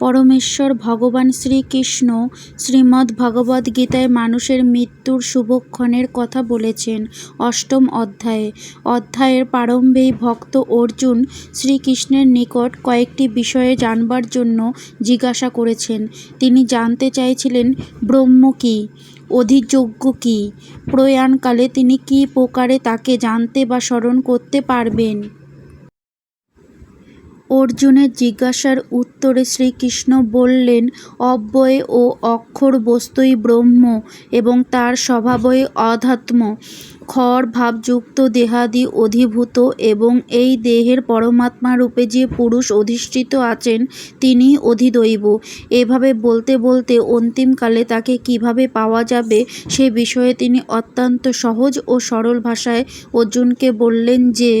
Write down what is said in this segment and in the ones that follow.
পরমেশ্বর ভগবান শ্রীকৃষ্ণ শ্রীমদ্ ভগবদ্গীতায় মানুষের মৃত্যুর শুভক্ষণের কথা বলেছেন অষ্টম অধ্যায়ে। অধ্যায়ের প্রারম্ভেই ভক্ত অর্জুন শ্রীকৃষ্ণের নিকট কয়েকটি বিষয়ে জানবার জন্য জিজ্ঞাসা করেছেন। তিনি জানতে চাইছিলেন, ব্রহ্ম কী? অধিযোগ্য কী? প্রয়াণকালে তিনি কী প্রকারে তাকে জানতে বা স্মরণ করতে পারবেন? অর্জুনের জিজ্ঞাসার উত্তরে শ্রীকৃষ্ণ বললেন, অব্যয় ও অক্ষর বস্তুই ব্রহ্ম এবং তার স্বভাবই অধ্যাত্ম খর, ভাবযুক্ত, দেহাদি, অধিভূত এবং এই দেহের পরমাত্মা রূপে যে পুরুষ অধিষ্ঠিত আছেন, তিনি অধিদৈব। এভাবে বলতে বলতে অন্তিমকালে তাকে কীভাবে পাওয়া যাবে সে বিষয়ে তিনি অত্যন্ত সহজ ও সরল ভাষায় অর্জুনকে বললেন যে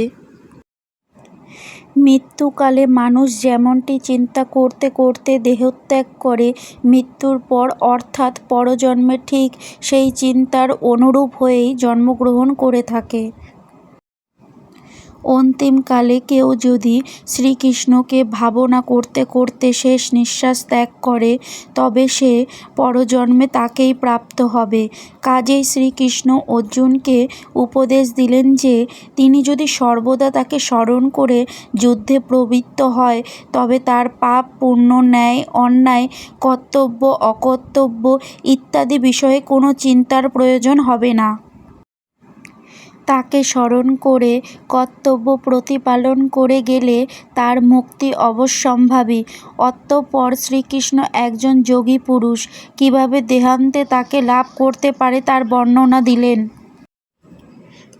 মৃত্যুকালে মানুষ যেমনটি চিন্তা করতে করতে দেহত্যাগ করে, মৃত্যুর পর অর্থাৎ পরজন্মে ঠিক সেই চিন্তার অনুরূপ হয়েই জন্মগ্রহণ করে থাকে। অন্তিমকালে কেউ যদি শ্রীকৃষ্ণকে ভাবনা করতে করতে শেষ নিঃশ্বাস ত্যাগ করে, তবে সে পরজন্মে তাকেই প্রাপ্ত হবে। কাজেই শ্রীকৃষ্ণ অর্জুনকে উপদেশ দিলেন যে, তিনি যদি সর্বদা তাকে স্মরণ করে যুদ্ধে প্রবৃত্ত হয়, তবে তার পাপ, পুণ্য, ন্যায়, অন্যায়, কর্তব্য, অকর্তব্য ইত্যাদি বিষয়ে কোনো চিন্তার প্রয়োজন হবে না। তাকে স্মরণ করে, কর্তব্য প্রতিপালন করে গেলে তার মুক্তি অবশ্যম্ভাবী। অতঃপর শ্রীকৃষ্ণ একজন যোগী পুরুষ, কীভাবে দেহান্তে তাকে লাভ করতে পারে তার বর্ণনা দিলেন।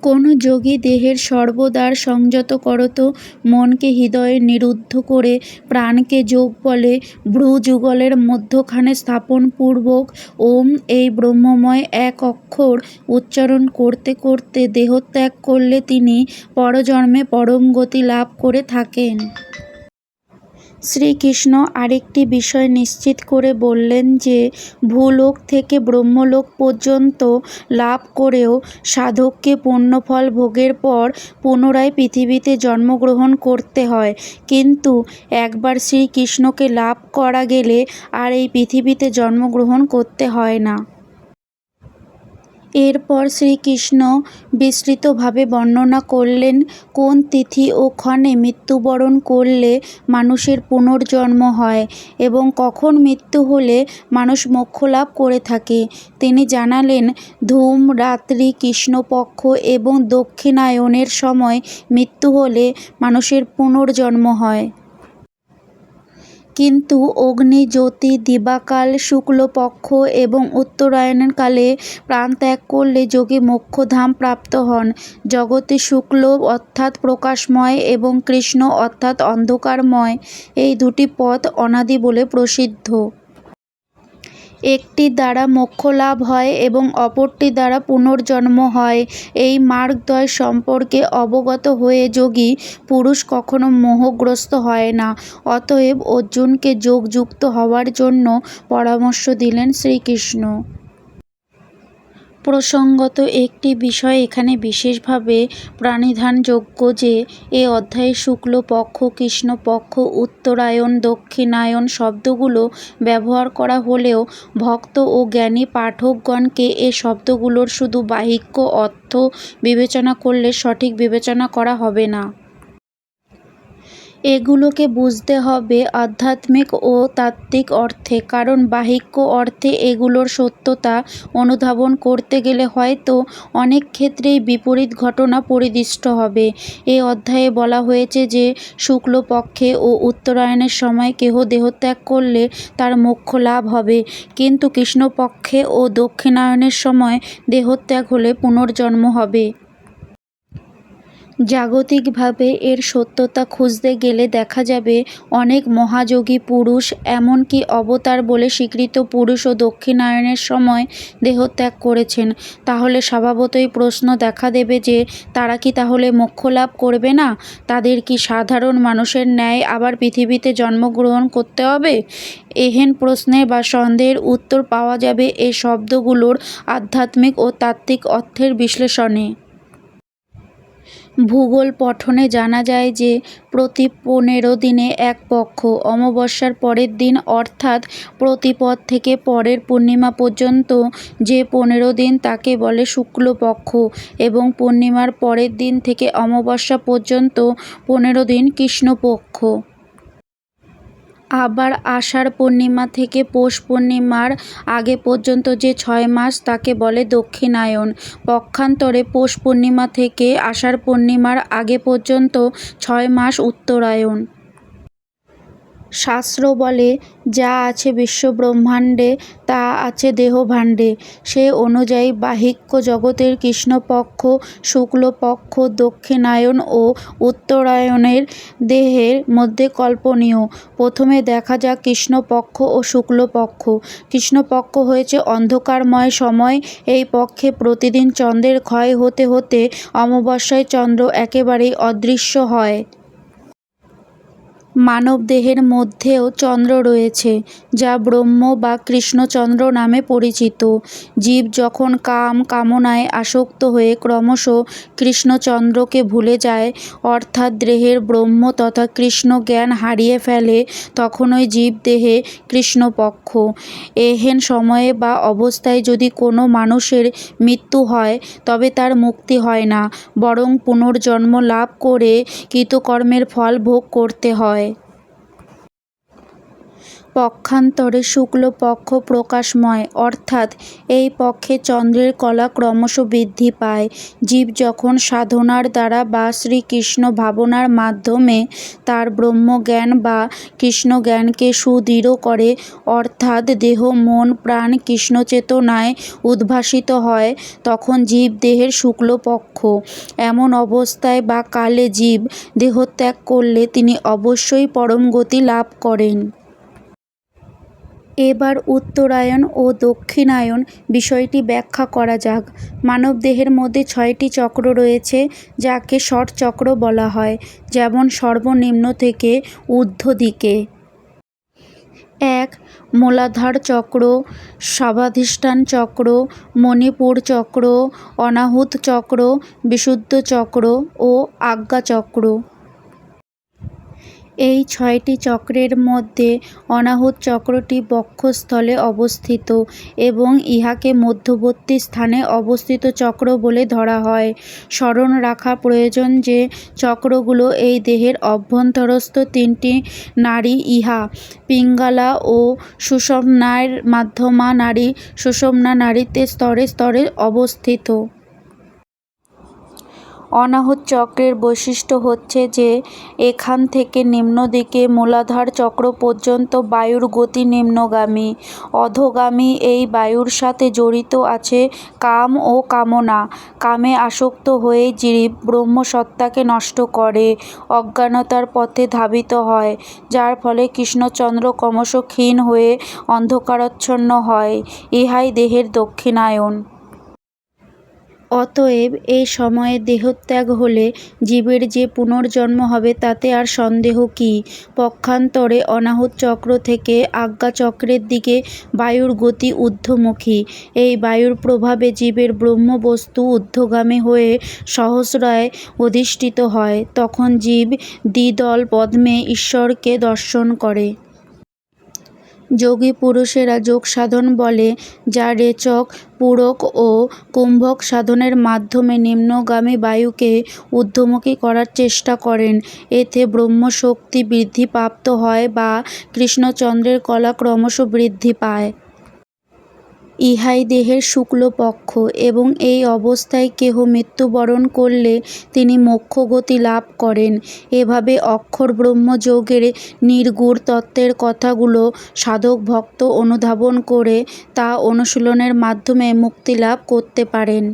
কোন যোগী দেহের সর্বদার সংযত করত, মনকে হৃদয়ে নিরুদ্ধ করে, প্রাণকে যোগ বলে ভ্রুযুগলের মধ্যখানে স্থাপনপূর্বক ওম এই ব্রহ্মময় এক অক্ষর উচ্চারণ করতে করতে দেহত্যাগ করলে তিনি পরজন্মে পরম গতি লাভ করে থাকেন। শ্রীকৃষ্ণ আরেকটি বিষয় নিশ্চিত করে বললেন যে, ভূলোক থেকে ব্রহ্মলোক পর্যন্ত লাভ করেও সাধককে পুণ্যফল ভোগের পর পুনরায় পৃথিবীতে জন্মগ্রহণ করতে হয়। কিন্তু একবার শ্রীকৃষ্ণকে লাভ করা গেলে আর এই পৃথিবীতে জন্মগ্রহণ করতে হয় না। এরপর শ্রীকৃষ্ণ বিস্তৃতভাবে বর্ণনা করলেন, কোন তিথি ও ক্ষণে মৃত্যুবরণ করলে মানুষের পুনর্জন্ম হয় এবং কখন মৃত্যু হলে মানুষ মোক্ষলাভ করে থাকে। তিনি জানালেন, ধূম, রাত্রি, কৃষ্ণপক্ষ এবং দক্ষিণায়নের সময় মৃত্যু হলে মানুষের পুনর্জন্ম হয়। কিন্তু অগ্নিজ্যোতি দিবাকাল শুক্লপক্ষ এবং উত্তরায়ণকালে প্রাণত্যাগ করলে যোগী মোক্ষধাম প্রাপ্ত হন। জগতে শুক্ল অর্থাৎ প্রকাশময় এবং কৃষ্ণ অর্থাৎ অন্ধকারময়। এই দুটি পথ অনাদি বলে প্রসিদ্ধ। একটির দ্বারা মোক্ষ লাভ হয় এবং অপরটি দ্বারা পুনর্জন্ম হয়। এই মার্গদ্বয় সম্পর্কে অবগত হয়ে যোগী পুরুষ কখনো মোহগ্রস্ত হয় না। অতএব অর্জুনকে যোগযুক্ত হওয়ার জন্য পরামর্শ দিলেন শ্রীকৃষ্ণ। প্রসঙ্গত একটি বিষয় এখানে বিশেষভাবে প্রাণিধানযোগ্য যে, এ অধ্যায়ে শুক্লপক্ষ কৃষ্ণপক্ষ উত্তরায়ণ দক্ষিণায়ন শব্দগুলো ব্যবহার করা হলেও ভক্ত ও জ্ঞানী পাঠকগণকে এ শব্দগুলোর শুধু বাহ্যিক অর্থ বিবেচনা করলে সঠিক বিবেচনা করা হবে না। এগুলোকে বুঝতে হবে আধ্যাত্মিক ও তাত্ত্বিক অর্থে, কারণ বাহ্যিক অর্থে এগুলোর সত্যতা অনুধাবন করতে গেলে হয়তো অনেক ক্ষেত্রেই বিপরীত ঘটনা পরিদৃষ্ট হবে। এ অধ্যায়ে বলা হয়েছে যে, শুক্লপক্ষে ও উত্তরায়ণের সময় কেহ দেহত্যাগ করলে তার মোক্ষ লাভ হবে। কিন্তু কৃষ্ণপক্ষে ও দক্ষিণায়নের সময় দেহত্যাগ হলে পুনর্জন্ম হবে। জাগতিকভাবে এর সত্যতা খুঁজতে গেলে দেখা যাবে অনেক মহাযোগী পুরুষ, এমনকি অবতার বলে স্বীকৃত পুরুষও দক্ষিণায়নের সময় দেহত্যাগ করেছেন। তাহলে স্বভাবতই প্রশ্ন দেখা দেবে যে, তারা কি তাহলে মোক্ষ লাভ করবে না? তাদের কি সাধারণ মানুষের ন্যায় আবার পৃথিবীতে জন্মগ্রহণ করতে হবে? এহেন প্রশ্নের বা সন্দেহের উত্তর পাওয়া যাবে এ শব্দগুলোর আধ্যাত্মিক ও তাত্ত্বিক অর্থের বিশ্লেষণে। ভূগোল পঠনে জানা যায় যে, প্রতি পনেরো দিনে এক পক্ষ, অমাবস্যার পরের দিন অর্থাৎ প্রতিপদ থেকে পরের পূর্ণিমা পর্যন্ত যে পনেরো দিন তাকে বলে শুক্লপক্ষ এবং পূর্ণিমার পরের দিন থেকে অমাবস্যা পর্যন্ত পনেরো দিন কৃষ্ণপক্ষ। আবার আষাঢ় পূর্ণিমা থেকে পৌষ পূর্ণিমার আগে পর্যন্ত যে ছয় মাস তাকে বলে দক্ষিণায়ন পক্ষান্তরে পৌষ পূর্ণিমা থেকে আষাঢ় পূর্ণিমার আগে পর্যন্ত ছয় মাস উত্তরায়ণ। শাস্ত্র বলে, যা আছে বিশ্বব্রহ্মাণ্ডে তা আছে দেহভাণ্ডে সে অনুযায়ী বাহিক্য জগতের কৃষ্ণপক্ষ, শুক্লপক্ষ, দক্ষিণায়ন ও উত্তরায়ণের দেহের মধ্যে কল্পনীয়। প্রথমে দেখা যাক কৃষ্ণপক্ষ ও শুক্লপক্ষ। কৃষ্ণপক্ষ হয়েছে অন্ধকারময় সময়। এই পক্ষে প্রতিদিন চন্দ্রের ক্ষয় হতে হতে অমাবস্যায় চন্দ্র একেবারেই অদৃশ্য হয়। মানবদেহের মধ্যেও চন্দ্র রয়েছে, যা ব্রহ্ম বা কৃষ্ণচন্দ্র নামে পরিচিত। জীব যখন কাম কামনায় আসক্ত হয়ে ক্রমশ কৃষ্ণচন্দ্রকে ভুলে যায়, অর্থাৎ দেহের ব্রহ্ম তথা কৃষ্ণ জ্ঞান হারিয়ে ফেলে, তখনই জীব দেহে কৃষ্ণপক্ষ। এহেন সময়ে বা অবস্থায় যদি কোনো মানুষের মৃত্যু হয়, তবে তার মুক্তি হয় না, বরং পুনর্জন্ম লাভ করে কৃতকর্মের ফল ভোগ করতে হয়। পক্ষান্তরে শুক্লপক্ষ প্রকাশময়, অর্থাৎ এই পক্ষে চন্দ্রের কলা ক্রমশ বৃদ্ধি পায়। জীব যখন সাধনার দ্বারা বা শ্রীকৃষ্ণ ভাবনার মাধ্যমে তার ব্রহ্মজ্ঞান বা কৃষ্ণজ্ঞানকে সুদৃঢ় করে, অর্থাৎ দেহ, মন, প্রাণ কৃষ্ণচেতনায় উদ্ভাসিত হয়, তখন জীব দেহের শুক্লপক্ষ এমন অবস্থায় বা কালে জীব দেহত্যাগ করলে তিনি অবশ্যই পরম গতি লাভ করেন। এবার উত্তরায়ণ ও দক্ষিণায়ন বিষয়টি ব্যাখ্যা করা যাক। মানবদেহের মধ্যে ছয়টি চক্র রয়েছে, যাকে ষটচক্র বলা হয়, যেমন সর্বনিম্ন থেকে ঊর্ধ্ব দিকে এক, মূলাধার চক্র স্বাভাধিষ্ঠান চক্র, মণিপুর চক্র, অনাহুত চক্র, বিশুদ্ধ চক্র ও আজ্ঞা চক্র। এই ছয়টি চক্রের মধ্যে অনাহুত চক্রটি বক্ষস্থলে অবস্থিত এবং ইহাকে মধ্যবর্তী স্থানে অবস্থিত চক্র বলে ধরা হয়। স্মরণ রাখা প্রয়োজন যে, চক্রগুলো এই দেহের অভ্যন্তরস্থ তিনটি নারী ইহা, পিঙ্গালা ও সুষুম্নার মাধ্যমা নারী, সুষমনা নারীতে স্তরে স্তরে অবস্থিত। অনাহুত চক্রের বৈশিষ্ট্য হচ্ছে যে, এখান থেকে নিম্নদিকে মূলাধার চক্র পর্যন্ত বায়ুর গতি নিম্নগামী। অধোগামী এই বায়ুর সাথে জড়িত আছে কাম ও কামনা। কামে আসক্ত হয়ে জীব ব্রহ্মসত্তাকে নষ্ট করে, অজ্ঞানতার পথে ধাবিত হয়, যার ফলে কৃষ্ণচন্দ্র ক্রমশ ক্ষীণ হয়ে অন্ধকারাচ্ছন্ন হয়। ইহাই দেহের দক্ষিণায়ন। অতএব এই সময়ে দেহত্যাগ হলে জীবের যে পুনর্জন্ম হবে তাতে আর সন্দেহ কী? পক্ষান্তরে অনাহুত চক্র থেকে আজ্ঞা চক্রের দিকে বায়ুর গতি ঊর্ধ্বমুখী। এই বায়ুর প্রভাবে জীবের ব্রহ্মবস্তু ঊর্ধ্বগামী হয়ে সহস্রায় অধিষ্ঠিত হয়। তখন জীব দ্বিদল পদ্মে ঈশ্বরকে দর্শন করে। যোগী পুরুষেরা যোগ সাধন বলে, যা রেচক, পূরক ও কুম্ভক সাধনের মাধ্যমে নিম্নগামী বায়ুকে ঊর্ধ্বমুখী করার চেষ্টা করেন। এতে ব্রহ্মশক্তি বৃদ্ধিপ্রাপ্ত হয় বা কৃষ্ণচন্দ্রের কলা ক্রমশ বৃদ্ধি পায়। ইহাই দেহের শুক্লপক্ষ এবং এই অবস্থায় কেহ মৃত্যুবরণ করলে তিনি মোক্ষগতি লাভ করেন। এভাবে অক্ষর ব্রহ্মযোগের নির্গুড় তত্ত্বের কথাগুলো সাধক ভক্ত অনুধাবন করে তা অনুশীলনের মাধ্যমে মুক্তি লাভ করতে পারেন।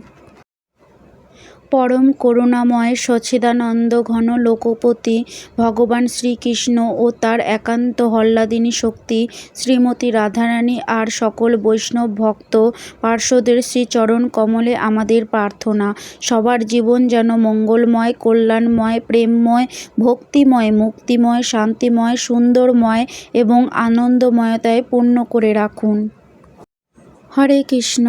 পরম করুণাময় সচ্চিদানন্দ ঘন লোকপতি ভগবান শ্রীকৃষ্ণ ও তার একান্ত হল্লাদিনী শক্তি শ্রীমতী রাধারানী আর সকল বৈষ্ণব ভক্ত পার্শ্বদের শ্রীচরণ কমলে আমাদের প্রার্থনা। সবার জীবন যেন মঙ্গলময়, কল্যাণময়, প্রেমময়, ভক্তিময়, মুক্তিময়, শান্তিময়, সুন্দরময় এবং আনন্দময়তায় পূর্ণ করে রাখুন। হরে কৃষ্ণ।